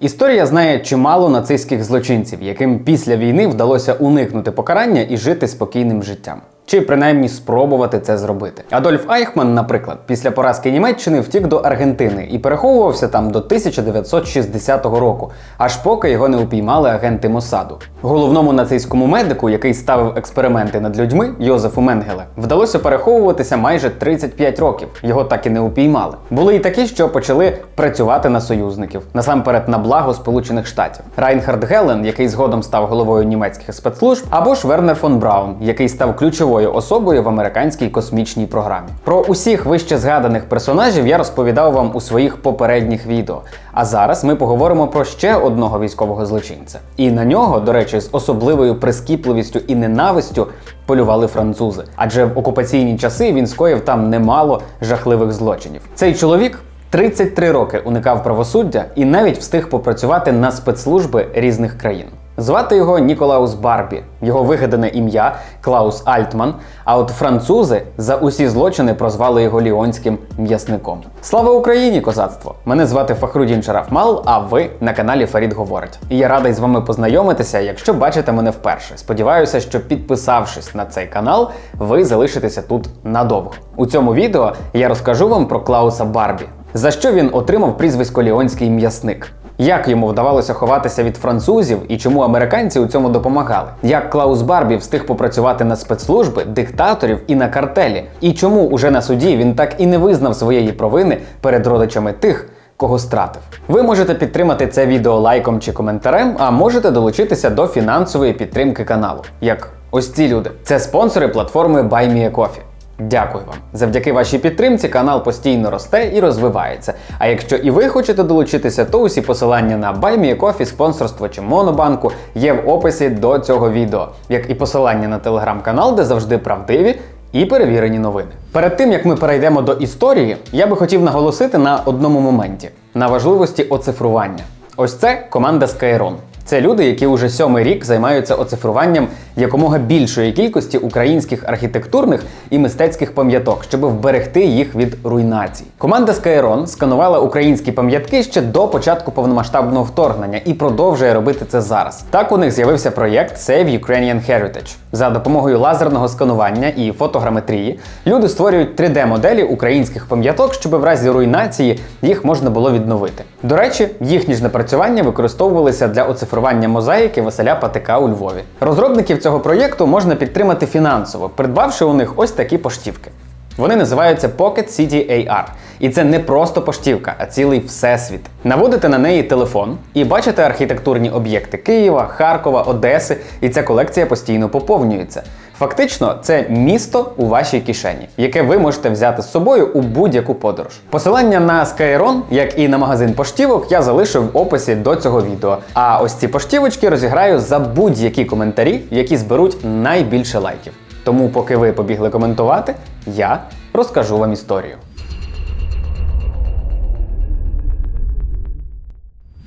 Історія знає чимало нацистських злочинців, яким після війни вдалося уникнути покарання і жити спокійним життям. Чи принаймні спробувати це зробити. Адольф Айхман, наприклад, після поразки Німеччини втік до Аргентини і переховувався там до 1960 року, аж поки його не упіймали агенти Мосаду. Головному нацистському медику, який ставив експерименти над людьми, Йозефу Менгеле, вдалося переховуватися майже 35 років. Його так і не упіймали. Були й такі, що почали працювати на союзників, насамперед на благо Сполучених Штатів. Райнхард Гелен, який згодом став головою німецьких спецслужб, або ж Вернер фон Браун, який став ключовою особою в американській космічній програмі. Про усіх вище згаданих персонажів я розповідав вам у своїх попередніх відео. А зараз ми поговоримо про ще одного військового злочинця. І на нього, до речі, з особливою прискіпливістю і ненавистю полювали французи. Адже в окупаційні часи він скоїв там немало жахливих злочинів. Цей чоловік. 33 роки уникав правосуддя і навіть встиг попрацювати на спецслужби різних країн. Звати його Ніколаус Барбі, його вигадане ім'я Клаус Альтман. А от французи за усі злочини прозвали його ліонським м'ясником. Слава Україні, козацтво! Мене звати Фахрудін Шарафмал, а ви на каналі Фарід Говорить. І я радий з вами познайомитися, якщо бачите мене вперше. Сподіваюся, що підписавшись на цей канал, ви залишитеся тут надовго. У цьому відео я розкажу вам про Клауса Барбі, за що він отримав прізвисько Ліонський м'ясник. Як йому вдавалося ховатися від французів і чому американці у цьому допомагали? Як Клаус Барбі встиг попрацювати на спецслужби, диктаторів і на картелі? І чому уже на суді він так і не визнав своєї провини перед родичами тих, кого стратив? Ви можете підтримати це відео лайком чи коментарем, а можете долучитися до фінансової підтримки каналу. Як ось ці люди. Це спонсори платформи BuyMeACoffee. Дякую вам. Завдяки вашій підтримці канал постійно росте і розвивається. А якщо і ви хочете долучитися, то усі посилання на BuyMeACoffee, спонсорство чи Монобанку є в описі до цього відео, як і посилання на телеграм-канал, де завжди правдиві і перевірені новини. Перед тим як ми перейдемо до історії, я би хотів наголосити на одному моменті на важливості оцифрування. Ось це команда Skyron. Це люди, які уже сьомий рік займаються оцифруванням якомога більшої кількості українських архітектурних і мистецьких пам'яток, щоб вберегти їх від руйнацій. Команда Skyron сканувала українські пам'ятки ще до початку повномасштабного вторгнення і продовжує робити це зараз. Так у них з'явився проєкт Save Ukrainian Heritage. За допомогою лазерного сканування і фотограметрії люди створюють 3D-моделі українських пам'яток, щоб в разі руйнації їх можна було відновити. До речі, їхні ж напрацювання використовувалися для оцифрування мозаїки Василя Патика у Львові. Розробників цього проєкту можна підтримати фінансово, придбавши у них ось такі поштівки. Вони називаються Pocket City AR. І це не просто поштівка, а цілий всесвіт. Наводите на неї телефон і бачите архітектурні об'єкти Києва, Харкова, Одеси, і ця колекція постійно поповнюється. Фактично, це місто у вашій кишені, яке ви можете взяти з собою у будь-яку подорож. Посилання на Skyron, як і на магазин поштівок, я залишу в описі до цього відео. А ось ці поштівочки розіграю за будь-які коментарі, які зберуть найбільше лайків. Тому, поки ви побігли коментувати, я розкажу вам історію.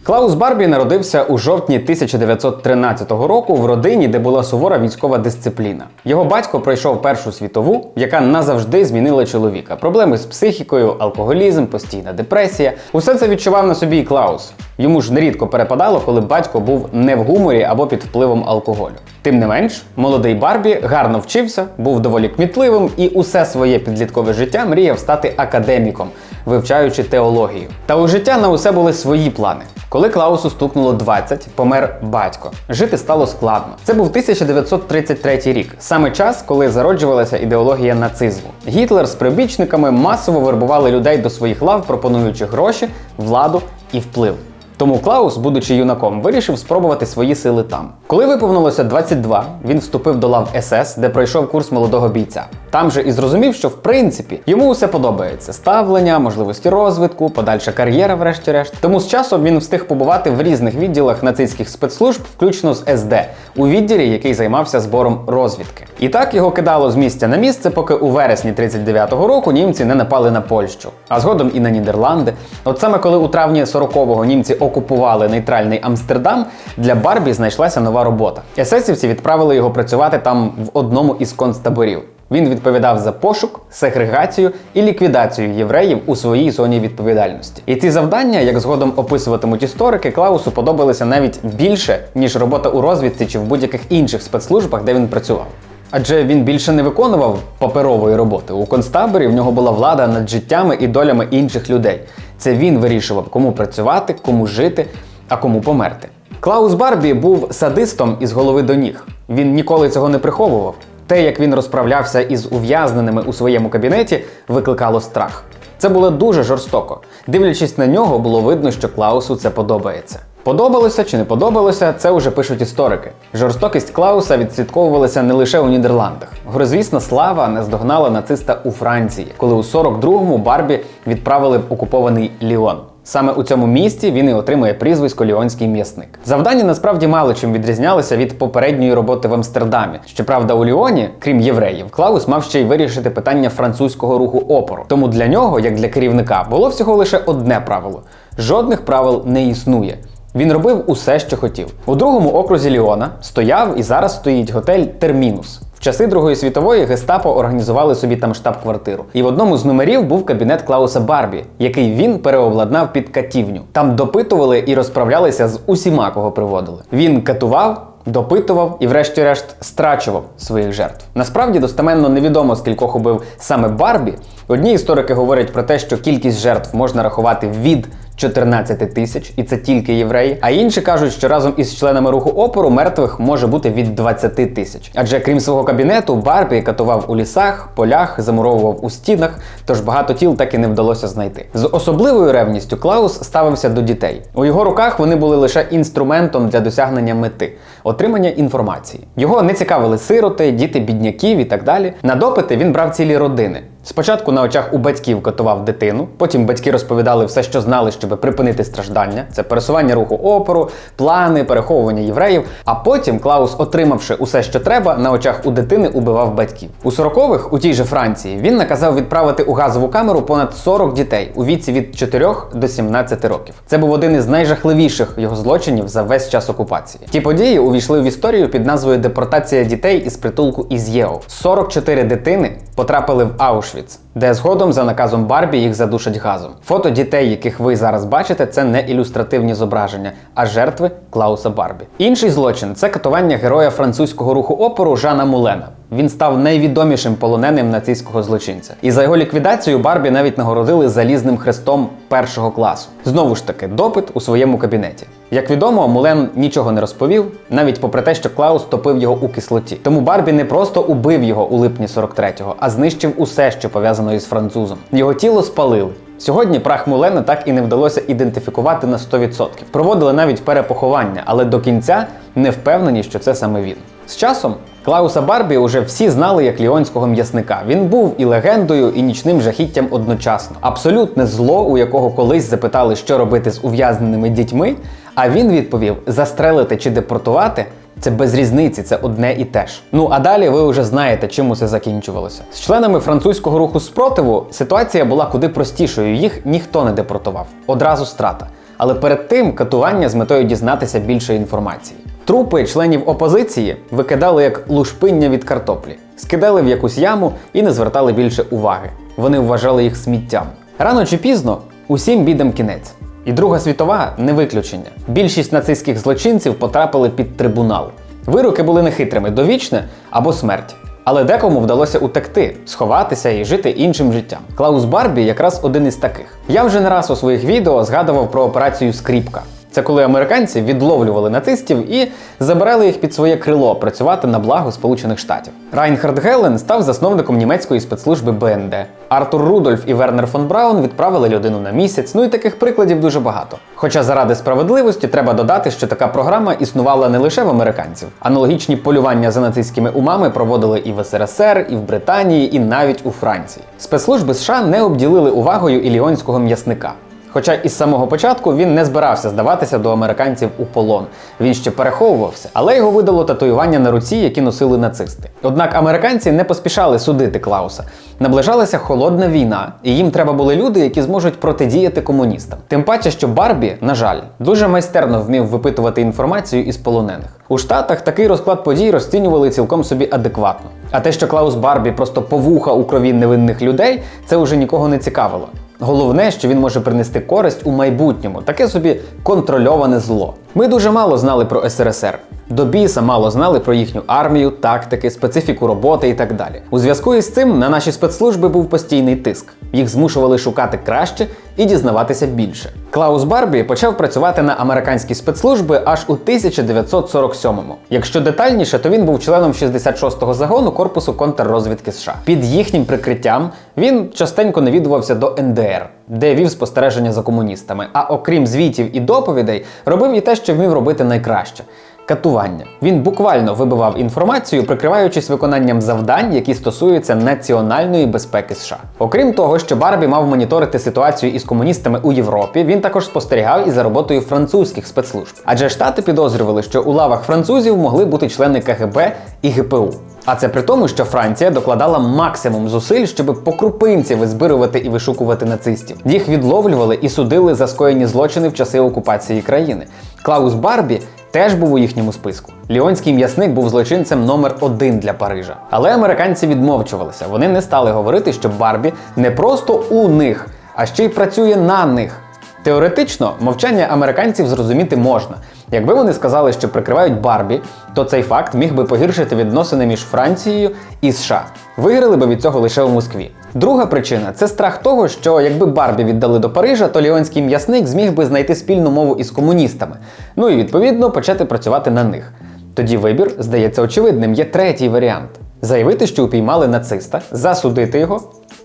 Клаус Барбі народився у жовтні 1913 року в родині, де була сувора військова дисципліна. Його батько пройшов Першу світову, яка назавжди змінила чоловіка. Проблеми з психікою, алкоголізм, постійна депресія. Усе це відчував на собі і Клаус. Йому ж нерідко перепадало, коли батько був не в гуморі або під впливом алкоголю. Тим не менш, молодий Барбі гарно вчився, був доволі кмітливим і усе своє підліткове життя мріяв стати академіком, вивчаючи теологію. Та у життя на усе були свої плани. Коли Клаусу стукнуло 20, помер батько. Жити стало складно. Це був 1933 рік, саме час, коли зароджувалася ідеологія нацизму. Гітлер з прибічниками масово вербували людей до своїх лав, пропонуючи гроші, владу і вплив. Тому Клаус, будучи юнаком, вирішив спробувати свої сили там. Коли виповнилося 22, він вступив до лав СС, де пройшов курс молодого бійця. Там же і зрозумів, що в принципі йому усе подобається: ставлення, можливості розвитку, подальша кар'єра, врешті-решт. Тому з часом він встиг побувати в різних відділах нацистських спецслужб, включно з СД, у відділі, який займався збором розвідки. І так його кидало з місця на місце, поки у вересні 39-го року німці не напали на Польщу, а згодом і на Нідерланди. От саме коли у травні 40-го німці окупували нейтральний Амстердам, для Барбі знайшлася нова робота. Есесівці відправили його працювати там в одному із концтаборів. Він відповідав за пошук, сегрегацію і ліквідацію євреїв у своїй зоні відповідальності. І ці завдання, як згодом описуватимуть історики, Клаусу подобалися навіть більше, ніж робота у розвідці чи в будь-яких інших спецслужбах, де він працював. Адже він більше не виконував паперової роботи. У концтаборі в нього була влада над життями і долями інших людей. Це він вирішував, кому працювати, кому жити, а кому померти. Клаус Барбі був садистом із голови до ніг. Він ніколи цього не приховував. Те, як він розправлявся із ув'язненими у своєму кабінеті, викликало страх. Це було дуже жорстоко. Дивлячись на нього, було видно, що Клаусу це подобається. Подобалося чи не подобалося, це вже пишуть історики. Жорстокість Клауса відслідковувалася не лише у Нідерландах. Грозвісна слава наздогнала нациста у Франції, коли у 42-му Барбі відправили в окупований Ліон. Саме у цьому місті він і отримує прізвисько Ліонський м'ясник. Завдання насправді мало чим відрізнялися від попередньої роботи в Амстердамі. Щоправда, у Ліоні, крім євреїв, Клаус мав ще й вирішити питання французького руху опору. Тому для нього, як для керівника, було всього лише одне правило: жодних правил не існує. Він робив усе, що хотів. У другому окрузі Ліона стояв і зараз стоїть готель Термінус. Часи Другої світової гестапо організували собі там штаб-квартиру. І в одному з номерів був кабінет Клауса Барбі, який він переобладнав під катівню. Там допитували і розправлялися з усіма, кого приводили. Він катував. Допитував і, врешті-решт, страчував своїх жертв. Насправді достеменно невідомо, скількох убив саме Барбі. Одні історики говорять про те, що кількість жертв можна рахувати від 14 тисяч, і це тільки євреї. А інші кажуть, що разом із членами руху опору мертвих може бути від 20 тисяч. Адже крім свого кабінету, Барбі катував у лісах, полях, замуровував у стінах, тож багато тіл так і не вдалося знайти. З особливою ревністю Клаус ставився до дітей. У його руках вони були лише інструментом для досягнення мети отримання інформації. Його не цікавили сироти, діти бідняків і так далі. На допити він брав цілі родини. Спочатку на очах у батьків катував дитину, потім батьки розповідали все, що знали, щоб припинити страждання. Це пересування руху опору, плани, переховування євреїв. А потім Клаус, отримавши усе, що треба, на очах у дитини убивав батьків. У 40-х, у тій же Франції, він наказав відправити у газову камеру понад 40 дітей у віці від 4 до 17 років. Це був один із найжахливіших його злочинів за весь час окупації. Ті події увійшли в історію під назвою Депортація дітей із притулку Ізєо. 44 дитини потрапили в Аушвіц, де згодом за наказом Барбі їх задушать газом. Фото дітей, яких ви зараз бачите, це не ілюстративні зображення, а жертви Клауса Барбі. Інший злочин це катування героя французького руху опору Жана Мулена. Він став найвідомішим полоненим нацистського злочинця. І за його ліквідацію Барбі навіть нагородили залізним хрестом першого класу. Знову ж таки, допит у своєму кабінеті. Як відомо, Мулен нічого не розповів, навіть попри те, що Клаус топив його у кислоті. Тому Барбі не просто убив його у липні 43-го, а знищив усе, що пов'язано із французом. Його тіло спалили. Сьогодні прах Мулена так і не вдалося ідентифікувати на 100%. Проводили навіть перепоховання, але до кінця не впевнені, що це саме він. З часом Клауса Барбі уже всі знали як ліонського м'ясника. Він був і легендою, і нічним жахіттям одночасно. Абсолютне зло, у якого колись запитали, що робити з ув'язненими дітьми. А він відповів: застрелити чи депортувати. Це без різниці, це одне і те ж. Ну а далі ви вже знаєте, чим усе закінчувалося. З членами французького руху спротиву ситуація була куди простішою. Їх ніхто не депортував. Одразу страта. Але перед тим катування з метою дізнатися більше інформації. Трупи членів опозиції викидали як лушпиння від картоплі, скидали в якусь яму і не звертали більше уваги. Вони вважали їх сміттям. Рано чи пізно усім бідам кінець. І Друга світова не виключення. Більшість нацистських злочинців потрапили під трибунал. Вироки були нехитрими довічне або смерть. Але декому вдалося утекти, сховатися і жити іншим життям. Клаус Барбі якраз один із таких. Я вже не раз у своїх відео згадував про операцію Скріпка. Це коли американці відловлювали нацистів і забирали їх під своє крило працювати на благо Сполучених Штатів. Райнхард Гелен став засновником німецької спецслужби БНД. Артур Рудольф і Вернер фон Браун відправили людину на місяць. Ну і таких прикладів дуже багато. Хоча заради справедливості треба додати, що така програма існувала не лише в американців. Аналогічні полювання за нацистськими умами проводили і в СРСР, і в Британії, і навіть у Франції. Спецслужби США не обділили увагою і ліонського м'ясника. Хоча із самого початку він не збирався здаватися до американців у полон. Він ще переховувався, але його видало татуювання на руці, які носили нацисти. Однак американці не поспішали судити Клауса. Наближалася холодна війна, і їм треба були люди, які зможуть протидіяти комуністам. Тим паче, що Барбі, на жаль, дуже майстерно вмів випитувати інформацію із полонених. У Штатах такий розклад подій розцінювали цілком собі адекватно. А те, що Клаус Барбі просто повуха у крові невинних людей, це вже нікого не цікавило. Головне, що він може принести користь у майбутньому, таке собі контрольоване зло. Ми дуже мало знали про СРСР. До біса мало знали про їхню армію, тактики, специфіку роботи і так далі. У зв'язку із цим на наші спецслужби був постійний тиск. Їх змушували шукати краще і дізнаватися більше. Клаус Барбі почав працювати на американські спецслужби аж у 1947-му. Якщо детальніше, то він був членом 66-го загону корпусу контррозвідки США. Під їхнім прикриттям він частенько навідувався до НДР, де вів спостереження за комуністами. А окрім звітів і доповідей, робив і те, що вмів робити найкраще. Катування. Він буквально вибивав інформацію, прикриваючись виконанням завдань, які стосуються національної безпеки США. Окрім того, що Барбі мав моніторити ситуацію із комуністами у Європі, він також спостерігав і за роботою французьких спецслужб. Адже штати підозрювали, що у лавах французів могли бути члени КГБ і ГПУ. А це при тому, що Франція докладала максимум зусиль, щоб по крупинці визбирувати і вишукувати нацистів. Їх відловлювали і судили за скоєні злочини в часи окупації країни. Клаус Барбі теж був у їхньому списку. Ліонський м'ясник був злочинцем номер один для Парижа. Але американці відмовчувалися. Вони не стали говорити, що Барбі не просто у них, а ще й працює на них. Теоретично мовчання американців зрозуміти можна. Якби вони сказали, що прикривають Барбі, то цей факт міг би погіршити відносини між Францією і США. Виграли би від цього лише у Москві. Друга причина це страх того, що якби Барбі віддали до Парижа, то ліонський м'ясник зміг би знайти спільну мову із комуністами, ну і відповідно почати працювати на них. Тоді вибір здається очевидним. Є третій варіант: заявити, що упіймали нациста, засудити його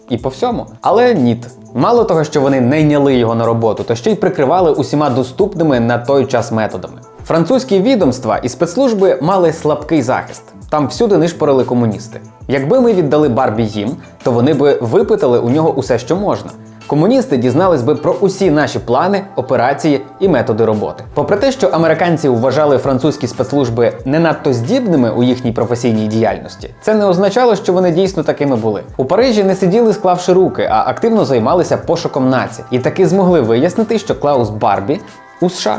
і по всьому. Але ніт. Мало того, що вони не йняли його на роботу, то ще й прикривали усіма доступними на той час методами. Французькі відомства і спецслужби мали слабкий захист. Там всюди нишпорили комуністи. Якби ми віддали Барбі їм, то вони би випитали у нього усе, що можна. Комуністи дізнались би про усі наші плани, операції і методи роботи. Попри те, що американці вважали французькі спецслужби не надто здібними у їхній професійній діяльності, це не означало, що вони дійсно такими були. У Парижі не сиділи, склавши руки, а активно займалися пошуком націй. І таки змогли вияснити, що Клаус Барбі у США.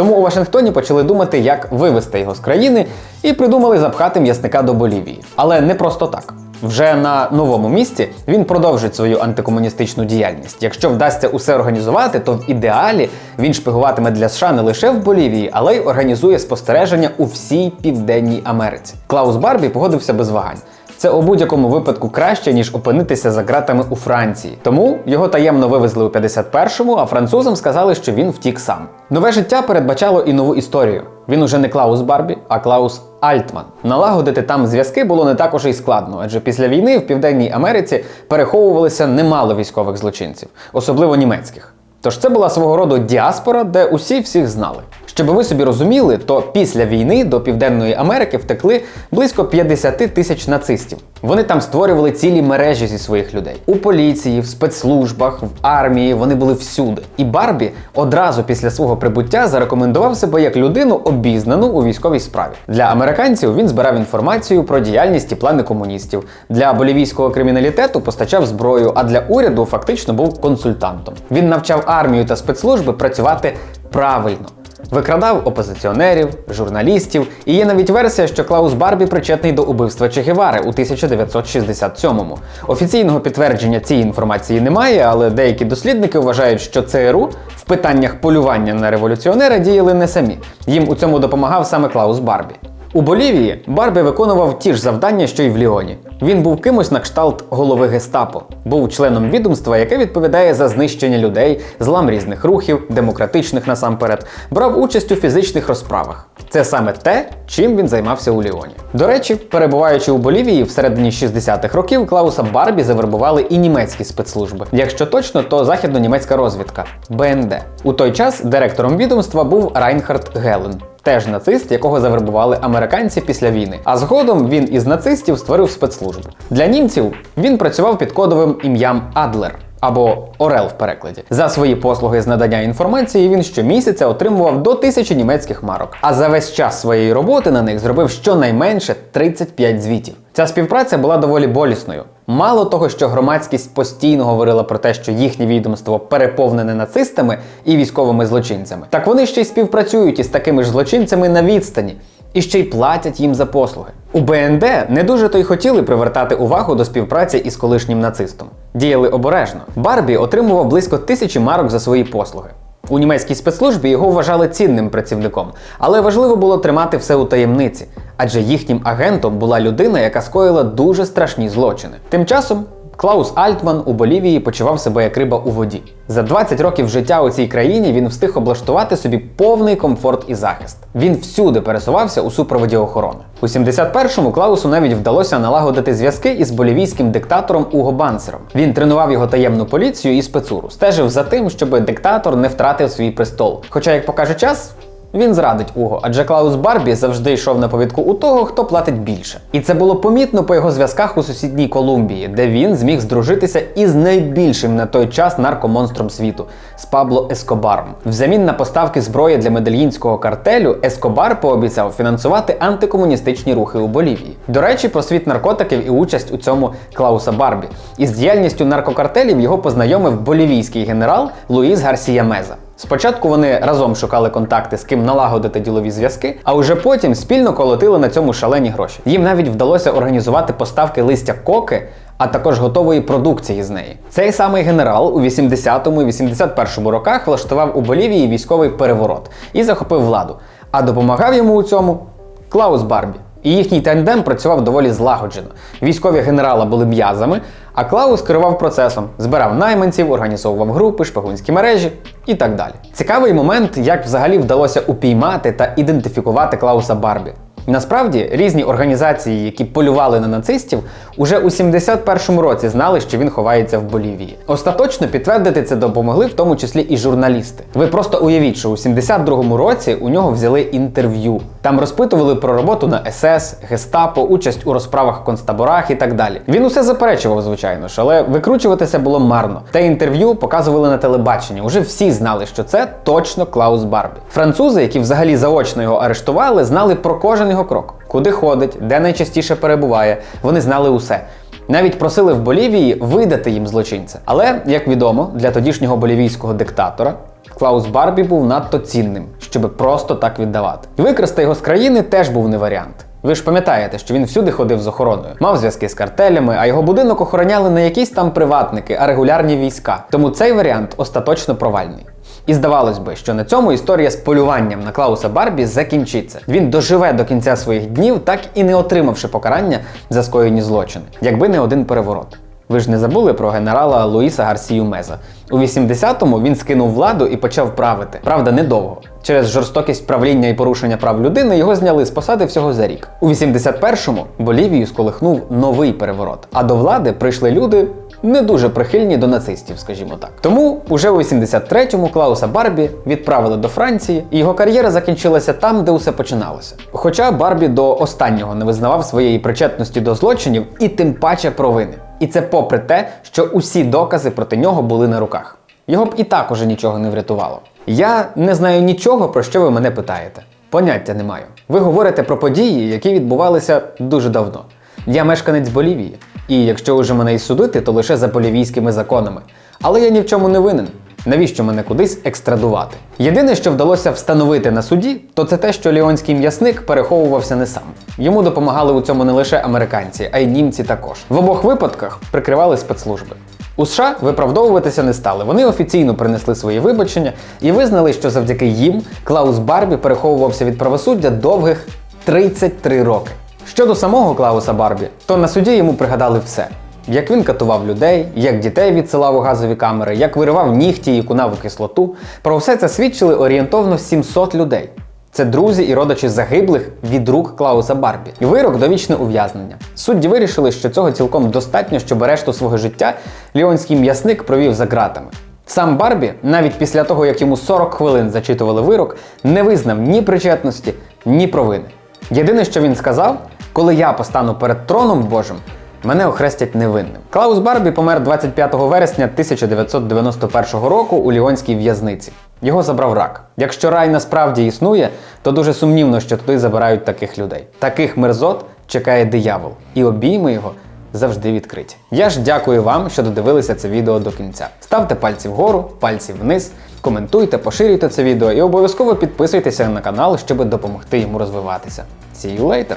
Тому у Вашингтоні почали думати, як вивести його з країни, і придумали запхати м'ясника до Болівії. Але не просто так. Вже на новому місці він продовжить свою антикомуністичну діяльність. Якщо вдасться усе організувати, то в ідеалі він шпигуватиме для США не лише в Болівії, але й організує спостереження у всій Південній Америці. Клаус Барбі погодився без вагань. Це у будь-якому випадку краще, ніж опинитися за ґратами у Франції. Тому його таємно вивезли у 51-му, а французам сказали, що він втік сам. Нове життя передбачало і нову історію. Він уже не Клаус Барбі, а Клаус Альтман. Налагодити там зв'язки було не так уже й складно, адже після війни в Південній Америці переховувалися немало військових злочинців, особливо німецьких. Тож це була свого роду діаспора, де усі всіх знали. Щоб ви собі розуміли, то після війни до Південної Америки втекли близько 50 тисяч нацистів. Вони там створювали цілі мережі зі своїх людей. У поліції, в спецслужбах, в армії вони були всюди. І Барбі одразу після свого прибуття зарекомендував себе як людину обізнану у військовій справі. Для американців він збирав інформацію про діяльність і плани комуністів. Для болівійського криміналітету постачав зброю, а для уряду фактично був консультантом. Він навчав армію та спецслужби працювати правильно. Викрадав опозиціонерів, журналістів, і є навіть версія, що Клаус Барбі причетний до убивства Че Гевари у 1967-му. Офіційного підтвердження цієї інформації немає, але деякі дослідники вважають, що ЦРУ в питаннях полювання на революціонера діяли не самі. Їм у цьому допомагав саме Клаус Барбі. У Болівії Барбі виконував ті ж завдання, що й в Ліоні. Він був кимось на кшталт голови гестапо, був членом відомства, яке відповідає за знищення людей, злам різних рухів, демократичних насамперед, брав участь у фізичних розправах. Це саме те, чим він займався у Ліоні. До речі, перебуваючи у Болівії в середині 60-х років, Клауса Барбі завербували і німецькі спецслужби. Якщо точно, то західно-німецька розвідка БНД. У той час директором відомства був Райнхард Гелен. Теж нацист, якого завербували американці після війни. А згодом він із нацистів створив спецслужбу. Для німців він працював під кодовим ім'ям Адлер. або Орел в перекладі. За свої послуги з надання інформації він щомісяця отримував до тисячі німецьких марок. А за весь час своєї роботи на них зробив щонайменше 35 звітів. Ця співпраця була доволі болісною. Мало того, що громадськість постійно говорила про те, що їхнє відомство переповнене нацистами і військовими злочинцями, так вони ще й співпрацюють із такими ж злочинцями на відстані. І ще й платять їм за послуги. У БНД не дуже то й хотіли привертати увагу до співпраці із колишнім нацистом. Діяли обережно. Барбі отримував близько тисячі марок за свої послуги. У німецькій спецслужбі його вважали цінним працівником, але важливо було тримати все у таємниці, адже їхнім агентом була людина, яка скоїла дуже страшні злочини. Тим часом Клаус Альтман у Болівії почував себе як риба у воді. За 20 років життя у цій країні він встиг облаштувати собі повний комфорт і захист. Він всюди пересувався у супроводі охорони. У 71-му Клаусу навіть вдалося налагодити зв'язки із болівійським диктатором Уго Бансером. Він тренував його таємну поліцію і спецуру, стежив за тим, щоб диктатор не втратив свій престол. Хоча, як покаже час, він зрадить Уго, адже Клаус Барбі завжди йшов на повідку у того, хто платить більше. І це було помітно по його зв'язках у сусідній Колумбії, де він зміг здружитися із найбільшим на той час наркомонстром світу з Пабло Ескобаром. Взамін на поставки зброї для медельїнського картелю Ескобар пообіцяв фінансувати антикомуністичні рухи у Болівії. До речі, про світ наркотиків і участь у цьому Клауса Барбі. Із діяльністю наркокартелів його познайомив болівійський генерал Луїс Гарсія Меза. Спочатку вони разом шукали контакти, з ким налагодити ділові зв'язки, а уже потім спільно колотили на цьому шалені гроші. Їм навіть вдалося організувати поставки листя коки, а також готової продукції з неї. Цей самий генерал у 80-му і 81-му роках влаштував у Болівії військовий переворот і захопив владу. А допомагав йому у цьому Клаус Барбі. І їхній тандем працював доволі злагоджено. Військові генерала були м'язами, а Клаус керував процесом, збирав найманців, організовував групи, шпигунські мережі і так далі. Цікавий момент, як взагалі вдалося упіймати та ідентифікувати Клауса Барбі. Насправді різні організації, які полювали на нацистів, уже у 71-му році знали, що він ховається в Болівії. Остаточно підтвердити це допомогли, в тому числі і журналісти. Ви просто уявіть, що у 72-му році у нього взяли інтерв'ю. Там розпитували про роботу на СС, Гестапо, участь у розправах концтаборах і так далі. Він усе заперечував, звичайно ж, але викручуватися було марно. Те інтерв'ю показували на телебаченні. Уже всі знали, що це точно Клаус Барбі. Французи, які взагалі заочно його арештували, знали про кожен його крок, куди ходить, де найчастіше перебуває. Вони знали усе. Навіть просили в Болівії видати їм злочинця. Але, як відомо, для тодішнього болівійського диктатора Клаус Барбі був надто цінним, щоб просто так віддавати. Викрасти його з країни теж був не варіант. Ви ж пам'ятаєте, що він всюди ходив з охороною, мав зв'язки з картелями, а його будинок охороняли не якісь там приватники, а регулярні війська. Тому цей варіант остаточно провальний. І здавалось би, що на цьому історія з полюванням на Клауса Барбі закінчиться. Він доживе до кінця своїх днів, так і не отримавши покарання за скоєні злочини, якби не один переворот. Ви ж не забули про генерала Луїса Гарсію Меза. У 80-му він скинув владу і почав правити. Правда, недовго. Через жорстокість правління і порушення прав людини його зняли з посади всього за рік. У 81-му Болівію сколихнув новий переворот, а до влади прийшли люди. Не дуже прихильні до нацистів, скажімо так. Тому уже у 83-му Клауса Барбі відправили до Франції, і його кар'єра закінчилася там, де усе починалося. Хоча Барбі до останнього не визнавав своєї причетності до злочинів і тим паче провини. І це попри те, що усі докази проти нього були на руках. Його б і так уже нічого не врятувало. Я не знаю нічого, про що ви мене питаєте. Поняття не маю. Ви говорите про події, які відбувалися дуже давно. Я мешканець Болівії, і якщо уже мене і судити, то лише за болівійськими законами. Але я ні в чому не винен. Навіщо мене кудись екстрадувати? Єдине, що вдалося встановити на суді, то це те, що ліонський м'ясник переховувався не сам. Йому допомагали у цьому не лише американці, а й німці також. В обох випадках прикривали спецслужби. У США виправдовуватися не стали. Вони офіційно принесли свої вибачення і визнали, що завдяки їм Клаус Барбі переховувався від правосуддя довгих 33 роки. Щодо самого Клауса Барбі, то на суді йому пригадали все. Як він катував людей, як дітей відсилав у газові камери, як виривав нігті і кунав у кислоту. Про все це свідчили орієнтовно 700 людей. Це друзі і родичі загиблих від рук Клауса Барбі. Вирок довічне ув'язнення. Судді вирішили, що цього цілком достатньо, щоб решту свого життя ліонський м'ясник провів за ґратами. Сам Барбі, навіть після того, як йому 40 хвилин зачитували вирок, не визнав ні причетності, ні провини. Єдине, що він сказав, коли я постану перед троном Божим, мене охрестять невинним. Клаус Барбі помер 25 вересня 1991 року у ліонській в'язниці. Його забрав рак. Якщо рай насправді існує, то дуже сумнівно, що туди забирають таких людей. Таких мерзот чекає диявол, і обійми його завжди відкриті. Я ж дякую вам, що додивилися це відео до кінця. Ставте пальці вгору, пальці вниз, коментуйте, поширюйте це відео і обов'язково підписуйтеся на канал, щоб допомогти йому розвиватися. See you later,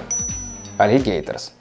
alligators!